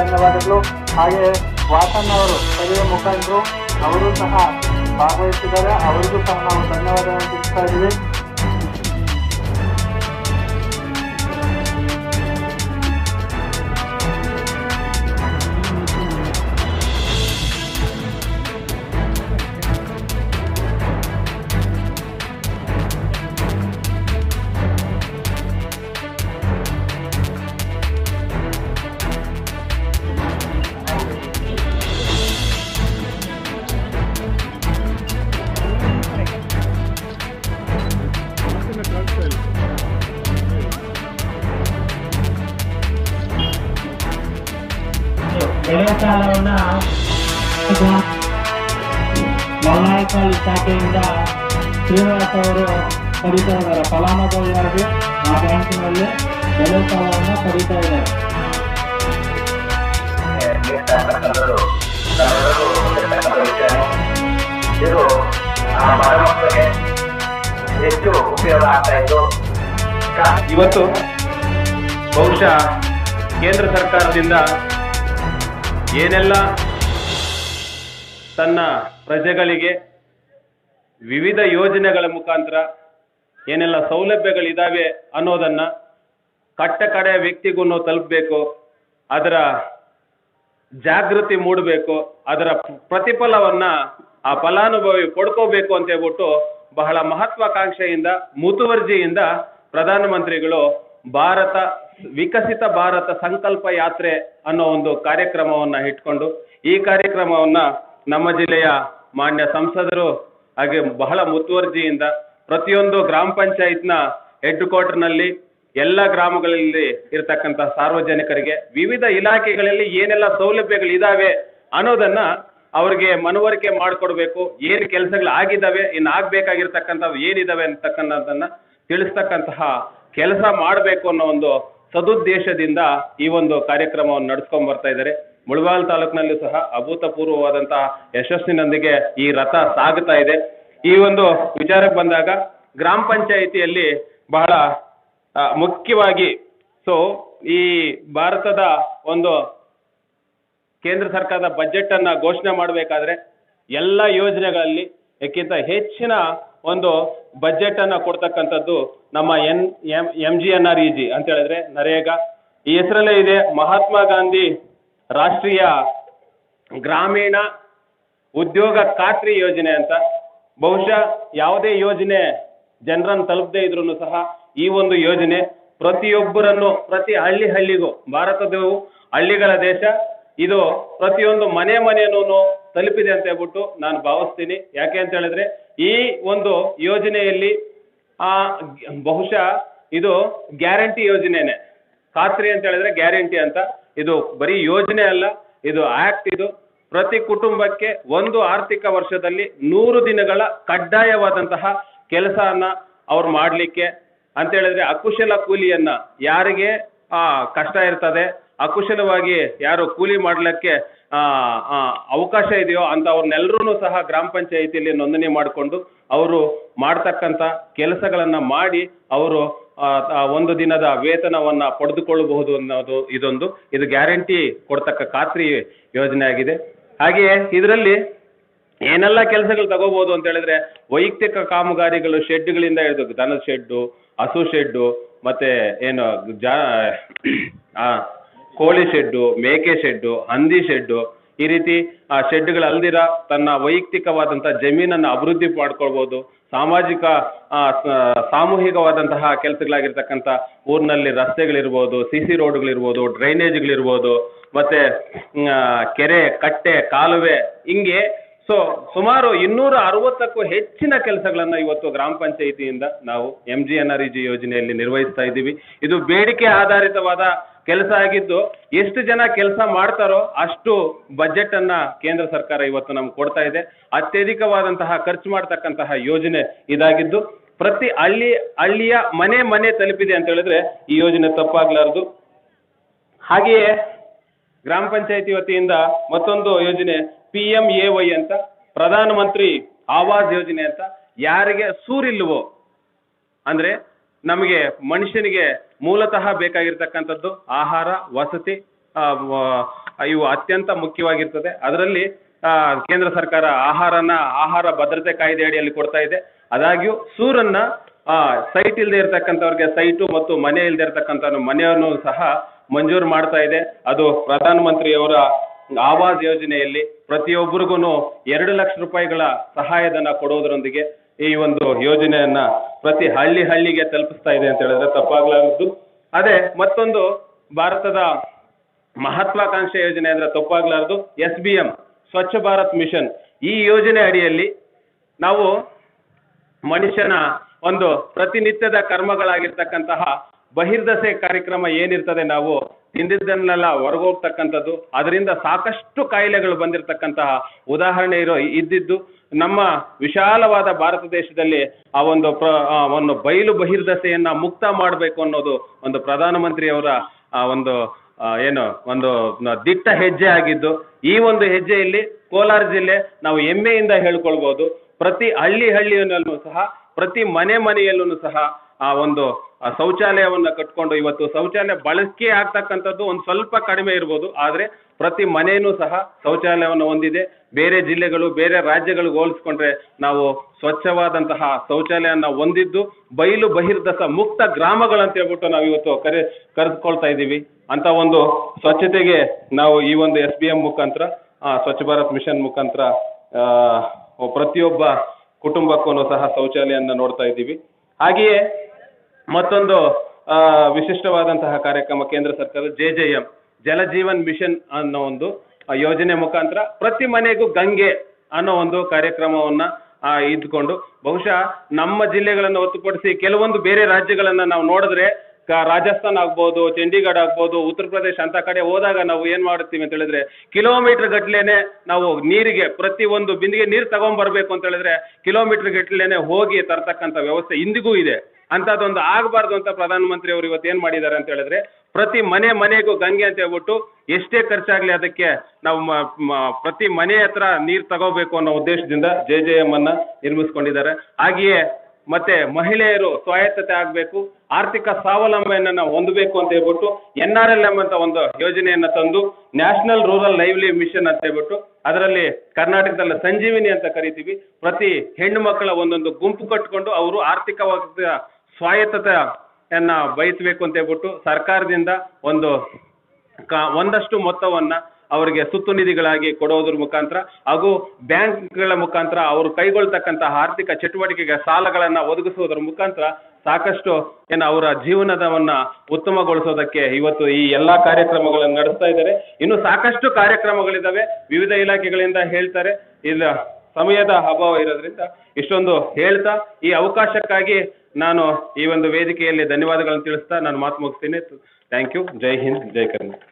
ಧನ್ಯವಾದಗಳು. ಹಾಗೆ ವಾಸನ್ ಅವರು ಸ್ಥಳೀಯ ಮುಖಂಡರು, ಅವರು ಸಹ ಭಾಗವಹಿಸಿದ್ದಾರೆ. ಅವರಿಗೂ ಸಹ ನಾವು ಧನ್ಯವಾದಗಳನ್ನು ತಿಳಿಸ್ತಾ ಇದ್ದೀವಿ. ಮಲ್ಲಾಯಕಾಲ್ ಶಾಖೆಯಿಂದ ಶ್ರೀನಿವಾಸ್ ಅವರು ಕರೀತಾ ಇದ್ದಾರೆ ಫಲಾನುಭವಿಯಾಗಿ ಆ ಬ್ಯಾಂಕಿನಲ್ಲಿ ಬೆಲೆ ಸಾಲವನ್ನು ಕರೀತಾ ಇದ್ದಾರೆ ಇದು ಹೆಚ್ಚು ಉಪಯೋಗ ಆಗ್ತಾ ಇತ್ತು ಇವತ್ತು ಬಹುಶಃ ಕೇಂದ್ರ ಸರ್ಕಾರದಿಂದ ಏನೆಲ್ಲ ತನ್ನ ಪ್ರಜೆಗಳಿಗೆ ವಿವಿಧ ಯೋಜನೆಗಳ ಮುಖಾಂತರ ಏನೆಲ್ಲ ಸೌಲಭ್ಯಗಳಿದ್ದಾವೆ ಅನ್ನೋದನ್ನು ಕಟ್ಟ ಕಡೆ ವ್ಯಕ್ತಿಗೂ ತಲುಪಬೇಕು, ಅದರ ಜಾಗೃತಿ ಮೂಡಬೇಕು, ಅದರ ಪ್ರತಿಫಲವನ್ನು ಆ ಫಲಾನುಭವಿ ಪಡ್ಕೋಬೇಕು ಅಂತ ಹೇಳ್ಬಿಟ್ಟು ಬಹಳ ಮಹತ್ವಾಕಾಂಕ್ಷೆಯಿಂದ, ಮುತುವರ್ಜಿಯಿಂದ ಪ್ರಧಾನಮಂತ್ರಿಗಳು ಭಾರತ, ವಿಕಸಿತ ಭಾರತ ಸಂಕಲ್ಪ ಯಾತ್ರೆ ಅನ್ನೋ ಒಂದು ಕಾರ್ಯಕ್ರಮವನ್ನು ಇಟ್ಕೊಂಡು, ಈ ಕಾರ್ಯಕ್ರಮವನ್ನು ನಮ್ಮ ಜಿಲ್ಲೆಯ ಮಾನ್ಯ ಸಂಸದರು ಹಾಗೆ ಬಹಳ ಮುತುವರ್ಜಿಯಿಂದ ಪ್ರತಿಯೊಂದು ಗ್ರಾಮ ಪಂಚಾಯತ್ನ ಹೆಡ್ ಕ್ವಾರ್ಟರ್ನಲ್ಲಿ ಎಲ್ಲ ಗ್ರಾಮಗಳಲ್ಲಿ ಇರತಕ್ಕಂತಹ ಸಾರ್ವಜನಿಕರಿಗೆ ವಿವಿಧ ಇಲಾಖೆಗಳಲ್ಲಿ ಏನೆಲ್ಲ ಸೌಲಭ್ಯಗಳು ಇದಾವೆ ಅನ್ನೋದನ್ನ ಅವ್ರಿಗೆ ಮನವರಿಕೆ ಮಾಡಿಕೊಡ್ಬೇಕು. ಏನು ಕೆಲಸಗಳು ಆಗಿದ್ದಾವೆ ಇನ್ನು ಆಗ್ಬೇಕಾಗಿರ್ತಕ್ಕಂಥವು ಏನಿದಾವೆ ಅಂತಕ್ಕಂಥದ್ದನ್ನ ತಿಳಿಸ್ತಕ್ಕಂತಹ ಕೆಲಸ ಮಾಡಬೇಕು ಅನ್ನೋ ಒಂದು ಸದುದ್ದೇಶದಿಂದ ಈ ಒಂದು ಕಾರ್ಯಕ್ರಮವನ್ನು ನಡ್ಸ್ಕೊಂಡ್ ಬರ್ತಾ ಇದ್ದಾರೆ. ಮುಳಬಾಲ್ ತಾಲೂಕಿನಲ್ಲೂ ಸಹ ಅಭೂತಪೂರ್ವವಾದಂತಹ ಯಶಸ್ಸಿನೊಂದಿಗೆ ಈ ರಥ ಸಾಗುತ್ತಾ ಇದೆ. ಈ ಒಂದು ವಿಚಾರಕ್ಕೆ ಬಂದಾಗ ಗ್ರಾಮ ಪಂಚಾಯಿತಿಯಲ್ಲಿ ಬಹಳ ಮುಖ್ಯವಾಗಿ ಸೊ, ಈ ಭಾರತದ ಒಂದು ಕೇಂದ್ರ ಸರ್ಕಾರದ ಬಜೆಟ್ ಅನ್ನ ಘೋಷಣೆ ಮಾಡಬೇಕಾದ್ರೆ ಎಲ್ಲ ಯೋಜನೆಗಳಲ್ಲಿ ಇದಕ್ಕಿಂತ ಹೆಚ್ಚಿನ ಒಂದು ಬಜೆಟ್ ಅನ್ನ ಕೊಡ್ತಕ್ಕಂಥದ್ದು ನಮ್ಮ N, M M G N R E G ಅಂತ ಹೇಳಿದ್ರೆ ನರೇಗಾ. ಈ ಹೆಸರಲ್ಲೇ ಇದೆ ಮಹಾತ್ಮ ಗಾಂಧಿ ರಾಷ್ಟ್ರೀಯ ಗ್ರಾಮೀಣ ಉದ್ಯೋಗ ಖಾತ್ರಿ ಯೋಜನೆ ಅಂತ. ಬಹುಶಃ ಯಾವುದೇ ಯೋಜನೆ ಜನರನ್ನು ತಲುಪದೇ ಇದ್ರೂ ಸಹ ಈ ಒಂದು ಯೋಜನೆ ಪ್ರತಿಯೊಬ್ಬರನ್ನು, ಪ್ರತಿ ಹಳ್ಳಿ ಹಳ್ಳಿಗೂ, ಭಾರತದವು ಹಳ್ಳಿಗಳ ದೇಶ, ಇದು ಪ್ರತಿಯೊಂದು ಮನೆ ಮನೆಯನ್ನು ತಲುಪಿದೆ ಅಂತ ಹೇಳ್ಬಿಟ್ಟು ನಾನು ಭಾವಿಸ್ತೀನಿ. ಯಾಕೆ ಅಂತ ಹೇಳಿದ್ರೆ ಈ ಒಂದು ಯೋಜನೆಯಲ್ಲಿ ಆ ಬಹುಶಃ ಇದು ಗ್ಯಾರಂಟಿ ಯೋಜನೆನೆ. ಖಾತ್ರಿ ಅಂತ ಹೇಳಿದ್ರೆ ಗ್ಯಾರಂಟಿ ಅಂತ. ಇದು ಬರೀ ಯೋಜನೆ ಅಲ್ಲ, ಇದು ಆಕ್ಟ್ ಇದು. ಪ್ರತಿ ಕುಟುಂಬಕ್ಕೆ ಒಂದು ಆರ್ಥಿಕ ವರ್ಷದಲ್ಲಿ ನೂರು ದಿನಗಳ ಕಡ್ಡಾಯವಾದಂತಹ ಕೆಲಸವನ್ನ ಅವ್ರು ಮಾಡಲಿಕ್ಕೆ. ಅಂತ ಹೇಳಿದ್ರೆ ಅಕುಶಲ ಕೂಲಿಯನ್ನ ಯಾರಿಗೆ, ಆ, ಕಷ್ಟ ಇರ್ತದೆ, ಅಕುಶಲವಾಗಿ ಯಾರು ಕೂಲಿ ಮಾಡ್ಲಿಕ್ಕೆ ಅವಕಾಶ ಇದೆಯೋ ಅಂಥವ್ರನ್ನೆಲ್ಲರೂ ಸಹ ಗ್ರಾಮ ಪಂಚಾಯಿತಿಯಲ್ಲಿ ನೋಂದಣಿ ಮಾಡಿಕೊಂಡು ಅವರು ಮಾಡ್ತಕ್ಕಂಥ ಕೆಲಸಗಳನ್ನ ಮಾಡಿ ಅವರು ಒಂದು ದಿನದ ವೇತನವನ್ನ ಪಡೆದುಕೊಳ್ಳಬಹುದು ಅನ್ನೋದು ಇದೊಂದು. ಇದು ಗ್ಯಾರಂಟಿ ಕೊಡ್ತಕ್ಕ ಖಾತ್ರಿ ಯೋಜನೆ ಆಗಿದೆ. ಹಾಗೆಯೇ ಇದರಲ್ಲಿ ಏನೆಲ್ಲ ಕೆಲಸಗಳು ತಗೋಬಹುದು ಅಂತ ಹೇಳಿದ್ರೆ ವೈಯಕ್ತಿಕ ಕಾಮಗಾರಿಗಳು ಶೆಡ್ಗಳಿಂದ ಹಿಡಿದು ದನದ ಶೆಡ್ಡು ಹಸು ಶೆಡ್ಡು ಮತ್ತೆ ಏನು ಜಾ ಆ, ಕೋಳಿ ಶೆಡ್ಡು ಮೇಕೆ ಶೆಡ್ಡು ಹಂದಿ ಶೆಡ್ಡು ಈ ರೀತಿ ಆ ಶೆಡ್ಗಳು ಅಲ್ದಿರ ತನ್ನ ವೈಯಕ್ತಿಕವಾದಂಥ ಜಮೀನನ್ನು ಅಭಿವೃದ್ಧಿ ಮಾಡ್ಕೊಳ್ಬೋದು. ಸಾಮಾಜಿಕ ಸಾಮೂಹಿಕವಾದಂತಹ ಕೆಲಸಗಳಾಗಿರ್ತಕ್ಕಂಥ ಊರಿನಲ್ಲಿ ರಸ್ತೆಗಳಿರ್ಬೋದು ಸಿ ಸಿ ರೋಡ್ಗಳಿರ್ಬೋದು, ಡ್ರೈನೇಜ್ಗಳಿರ್ಬೋದು, ಮತ್ತೆ ಕೆರೆ, ಕಟ್ಟೆ, ಕಾಲುವೆ, ಹಿಂಗೆ, ಸೊ, ಸುಮಾರು ಇನ್ನೂರ ಅರವತ್ತಕ್ಕೂ ಹೆಚ್ಚಿನ ಕೆಲಸಗಳನ್ನ ಇವತ್ತು ಗ್ರಾಮ ಪಂಚಾಯಿತಿಯಿಂದ ನಾವು M G N R E G ಯೋಜನೆಯಲ್ಲಿ ನಿರ್ವಹಿಸ್ತಾ ಇದ್ದೀವಿ. ಇದು ಬೇಡಿಕೆ ಆಧಾರಿತವಾದ ಕೆಲಸ ಆಗಿದ್ದು ಎಷ್ಟು ಜನ ಕೆಲಸ ಮಾಡ್ತಾರೋ ಅಷ್ಟು ಬಜೆಟ್ ಅನ್ನ ಕೇಂದ್ರ ಸರ್ಕಾರ ಇವತ್ತು ನಮ್ಗೆ ಕೊಡ್ತಾ ಇದೆ. ಅತ್ಯಧಿಕವಾದಂತಹ ಖರ್ಚು ಮಾಡ್ತಕ್ಕಂತಹ ಯೋಜನೆ ಇದಾಗಿದ್ದು ಪ್ರತಿ ಹಳ್ಳಿ, ಹಳ್ಳಿಯ ಮನೆ ಮನೆ ತಲುಪಿದೆ ಅಂತ ಹೇಳಿದ್ರೆ ಈ ಯೋಜನೆ ತಪ್ಪಾಗ್ಲಾರ್ದು. ಹಾಗೆಯೇ ಗ್ರಾಮ ಪಂಚಾಯತಿ ವತಿಯಿಂದ ಮತ್ತೊಂದು ಯೋಜನೆ ಪಿ ಎಂ ಎ ವೈ ಅಂತ, ಪ್ರಧಾನ ಮಂತ್ರಿ ಆವಾಸ್ ಯೋಜನೆ ಅಂತ, ಯಾರಿಗೆ ಸೂರಿಲ್ವೋ ಅಂದ್ರೆ ನಮಗೆ ಮನುಷ್ಯನಿಗೆ ಮೂಲತಃ ಬೇಕಾಗಿರ್ತಕ್ಕಂಥದ್ದು ಆಹಾರ, ವಸತಿ ಇವು ಅತ್ಯಂತ ಮುಖ್ಯವಾಗಿರ್ತದೆ. ಅದರಲ್ಲಿ ಕೇಂದ್ರ ಸರ್ಕಾರ ಆಹಾರನ, ಆಹಾರ ಭದ್ರತೆ ಕಾಯ್ದೆ ಅಡಿಯಲ್ಲಿ ಕೊಡ್ತಾ ಇದೆ. ಆದಾಗ್ಯೂ ಸೂರನ್ನ ಸೈಟ್ ಇಲ್ಲದೆ ಇರತಕ್ಕಂಥವ್ರಿಗೆ ಸೈಟು ಮತ್ತು ಮನೆ ಇಲ್ಲದೆ ಇರತಕ್ಕಂಥ ಮನೆಯನ್ನು ಸಹ ಮಂಜೂರು ಮಾಡ್ತಾ ಇದೆ. ಅದು ಪ್ರಧಾನಮಂತ್ರಿಯವರ ಆವಾಸ್ ಯೋಜನೆಯಲ್ಲಿ ಪ್ರತಿಯೊಬ್ಬರಿಗೂ ಎರಡು ಲಕ್ಷ ರೂಪಾಯಿಗಳ ಸಹಾಯಧನ ಕೊಡೋದರೊಂದಿಗೆ ಈ ಒಂದು ಯೋಜನೆಯನ್ನ ಪ್ರತಿ ಹಳ್ಳಿ ಹಳ್ಳಿಗೆ ತಲುಪಿಸ್ತಾ ಇದೆ ಅಂತ ಹೇಳಿದ್ರೆ ತಪ್ಪಾಗಲಾರದು. ಅದೇ ಮತ್ತೊಂದು ಭಾರತದ ಮಹತ್ವಾಕಾಂಕ್ಷೆ ಯೋಜನೆ ಅಂದ್ರೆ ತಪ್ಪಾಗಲಾರದು S B M Swachh Bharat mission. ಈ ಯೋಜನೆ ಅಡಿಯಲ್ಲಿ ನಾವು ಮನುಷ್ಯನ ಒಂದು ಪ್ರತಿನಿತ್ಯದ ಕರ್ಮಗಳಾಗಿರ್ತಕ್ಕಂತಹ ಬಹಿರ್ದಸೆ ಕಾರ್ಯಕ್ರಮ ಏನಿರ್ತದೆ ನಾವು ತಿಂದಿದ್ದನ್ನೆಲ್ಲ ಹೊರಗೋಗ್ತಕ್ಕಂಥದ್ದು. ಅದರಿಂದ ಸಾಕಷ್ಟು ಕಾಯಿಲೆಗಳು ಬಂದಿರತಕ್ಕಂತಹ ಉದಾಹರಣೆ ಇರೋ ಇದ್ದಿದ್ದು ನಮ್ಮ ವಿಶಾಲವಾದ ಭಾರತ ದೇಶದಲ್ಲಿ ಆ ಒಂದು ಪ್ರ ಒಂದು ಬಯಲು ಬಹಿರ್ದಸೆಯನ್ನ ಮುಕ್ತ ಮಾಡಬೇಕು ಅನ್ನೋದು ಒಂದು ಪ್ರಧಾನಮಂತ್ರಿಯವರ ಆ ಒಂದು ಏನು, ಒಂದು ದಿಟ್ಟ ಹೆಜ್ಜೆ ಆಗಿದ್ದು, ಈ ಒಂದು ಹೆಜ್ಜೆಯಲ್ಲಿ ಕೋಲಾರ ಜಿಲ್ಲೆ ನಾವು ಹೆಮ್ಮೆಯಿಂದ ಹೇಳ್ಕೊಳ್ಬೋದು. ಪ್ರತಿ ಹಳ್ಳಿ ಹಳ್ಳಿಯಲ್ಲೂ ಸಹ ಪ್ರತಿ ಮನೆ ಮನೆಯಲ್ಲೂ ಸಹ ಆ ಒಂದು ಶೌಚಾಲಯವನ್ನ ಕಟ್ಕೊಂಡು ಇವತ್ತು ಶೌಚಾಲಯ ಬಳಕೆ ಆಗ್ತಕ್ಕಂಥದ್ದು ಒಂದು ಸ್ವಲ್ಪ ಕಡಿಮೆ ಇರ್ಬೋದು. ಆದರೆ ಪ್ರತಿ ಮನೆಯೂ ಸಹ ಶೌಚಾಲಯವನ್ನು ಹೊಂದಿದೆ. ಬೇರೆ ಜಿಲ್ಲೆಗಳು, ಬೇರೆ ರಾಜ್ಯಗಳಿಗೆ ಹೋಲಿಸ್ಕೊಂಡ್ರೆ ನಾವು ಸ್ವಚ್ಛವಾದಂತಹ ಶೌಚಾಲಯನ ಹೊಂದಿದ್ದು, ಬಯಲು ಬಹಿರ್ದಸ ಮುಕ್ತ ಗ್ರಾಮಗಳಂತ ಹೇಳ್ಬಿಟ್ಟು ನಾವು ಇವತ್ತು ಕರೆ ಕರೆದುಕೊಳ್ತಾ ಇದ್ದೀವಿ. ಅಂತ ಒಂದು ಸ್ವಚ್ಛತೆಗೆ ನಾವು ಈ ಒಂದು ಎಸ್ ಬಿ ಎಂ ಮುಖಾಂತರ ಸ್ವಚ್ಛ ಭಾರತ್ ಮಿಷನ್ ಮುಖಾಂತರ ಪ್ರತಿಯೊಬ್ಬ ಕುಟುಂಬಕ್ಕೂ ಸಹ ಶೌಚಾಲಯನ್ನ ನೋಡ್ತಾ ಇದ್ದೀವಿ. ಹಾಗೆಯೇ ಮತ್ತೊಂದು ವಿಶಿಷ್ಟವಾದಂತಹ ಕಾರ್ಯಕ್ರಮ ಕೇಂದ್ರ ಸರ್ಕಾರ J J M Jal Jeevan mission ಅನ್ನೋ ಒಂದು ಯೋಜನೆ ಮುಖಾಂತರ ಪ್ರತಿ ಮನೆಗೂ ಗಂಗೆ ಅನ್ನೋ ಒಂದು ಕಾರ್ಯಕ್ರಮವನ್ನ ಇದ್ಕೊಂಡು ಬಹುಶಃ ನಮ್ಮ ಜಿಲ್ಲೆಗಳನ್ನು ಹೊರತುಪಡಿಸಿ ಕೆಲವೊಂದು ಬೇರೆ ರಾಜ್ಯಗಳನ್ನ ನಾವು ನೋಡಿದ್ರೆ ರಾಜಸ್ಥಾನ್ ಆಗ್ಬೋದು, ಚಂಡೀಗಢ ಆಗ್ಬೋದು, ಉತ್ತರ ಪ್ರದೇಶ ಅಂತ ಕಡೆ ಹೋದಾಗ ನಾವು ಏನ್ ಮಾಡ್ತೀವಿ ಅಂತ ಹೇಳಿದ್ರೆ ಕಿಲೋಮೀಟರ್ ಗಟ್ಲೆನೆ ನಾವು ನೀರಿಗೆ ಪ್ರತಿ ಒಂದು ಬಿಂದಿಗೆ ನೀರು ತಗೊಂಡ್ಬರ್ಬೇಕು ಅಂತ ಹೇಳಿದ್ರೆ ಕಿಲೋಮೀಟರ್ ಗಟ್ಲೆನೆ ಹೋಗಿ ತರ್ತಕ್ಕಂಥ ವ್ಯವಸ್ಥೆ ಇಂದಿಗೂ ಇದೆ. ಅಂಥದ್ದೊಂದು ಆಗಬಾರ್ದು ಅಂತ ಪ್ರಧಾನಮಂತ್ರಿ ಅವರು ಇವತ್ತು ಏನು ಮಾಡಿದ್ದಾರೆ ಅಂತ ಹೇಳಿದ್ರೆ ಪ್ರತಿ ಮನೆ ಮನೆಗೂ ಗಂಗೆ ಅಂತ ಹೇಳ್ಬಿಟ್ಟು ಎಷ್ಟೇ ಖರ್ಚಾಗ್ಲಿ ಅದಕ್ಕೆ ನಾವು ಪ್ರತಿ ಮನೆ ಹತ್ರ ನೀರು ತಗೋಬೇಕು ಅನ್ನೋ ಉದ್ದೇಶದಿಂದ ಜೆ ಜೆ ಎಂ ಅನ್ನ ನಿರ್ಮಿಸ್ಕೊಂಡಿದ್ದಾರೆ. ಹಾಗೆಯೇ ಮತ್ತೆ ಮಹಿಳೆಯರು ಸ್ವಾಯತ್ತತೆ ಆಗಬೇಕು, ಆರ್ಥಿಕ ಸ್ವಾವಲಂಬನೆಯನ್ನ ನಾವು ಹೊಂದಬೇಕು ಅಂತ ಹೇಳ್ಬಿಟ್ಟು ಎನ್ ಆರ್ ಎಲ್ ಎಂ ಅಂತ ಒಂದು ಯೋಜನೆಯನ್ನ ತಂದು ನ್ಯಾಷನಲ್ ರೂರಲ್ ಲೈವ್ಲಿ ಮಿಷನ್ ಅಂತ ಹೇಳ್ಬಿಟ್ಟು ಅದರಲ್ಲಿ ಕರ್ನಾಟಕದಲ್ಲಿ ಸಂಜೀವಿನಿ ಅಂತ ಕರಿತೀವಿ. ಪ್ರತಿ ಹೆಣ್ಣು ಮಕ್ಕಳ ಒಂದೊಂದು ಗುಂಪು ಕಟ್ಕೊಂಡು ಅವರು ಆರ್ಥಿಕವಾಗಿ ಸ್ವಾಯತ್ತತೆಯನ್ನ ಬಯಸಬೇಕು ಅಂತ ಹೇಳ್ಬಿಟ್ಟು ಸರ್ಕಾರದಿಂದ ಒಂದು ಒಂದಷ್ಟು ಮೊತ್ತವನ್ನ ಅವರಿಗೆ ಸುತ್ತು ನಿಧಿಗಳಾಗಿ ಕೊಡೋದ್ರ ಮುಖಾಂತರ ಹಾಗೂ ಬ್ಯಾಂಕ್ಗಳ ಮುಖಾಂತರ ಅವರು ಕೈಗೊಳ್ತಕ್ಕಂತಹ ಆರ್ಥಿಕ ಚಟುವಟಿಕೆಗೆ ಸಾಲಗಳನ್ನ ಒದಗಿಸುವುದರ ಮುಖಾಂತರ ಸಾಕಷ್ಟು ಏನು ಅವರ ಜೀವನದವನ್ನ ಉತ್ತಮಗೊಳಿಸೋದಕ್ಕೆ ಇವತ್ತು ಈ ಎಲ್ಲಾ ಕಾರ್ಯಕ್ರಮಗಳನ್ನು ನಡೆಸ್ತಾ ಇದ್ದಾರೆ. ಇನ್ನು ಸಾಕಷ್ಟು ಕಾರ್ಯಕ್ರಮಗಳಿದ್ದಾವೆ. ವಿವಿಧ ಇಲಾಖೆಗಳಿಂದ ಹೇಳ್ತಾರೆ. ಇಲ್ಲ ಸಮಯದ ಅಭಾವ ಇರೋದ್ರಿಂದ ಇಷ್ಟೊಂದು ಹೇಳ್ತಾ ಈ ಅವಕಾಶಕ್ಕಾಗಿ ನಾನು ಈ ಒಂದು ವೇದಿಕೆಯಲ್ಲಿ ಧನ್ಯವಾದಗಳನ್ನು ತಿಳಿಸ್ತಾ ನಾನು ಮಾತು ಮುಗಿಸ್ತೀನಿ. Thank you. ಜೈ ಹಿಂದ್, ಜೈ ಕರ್ನಾಟಕ.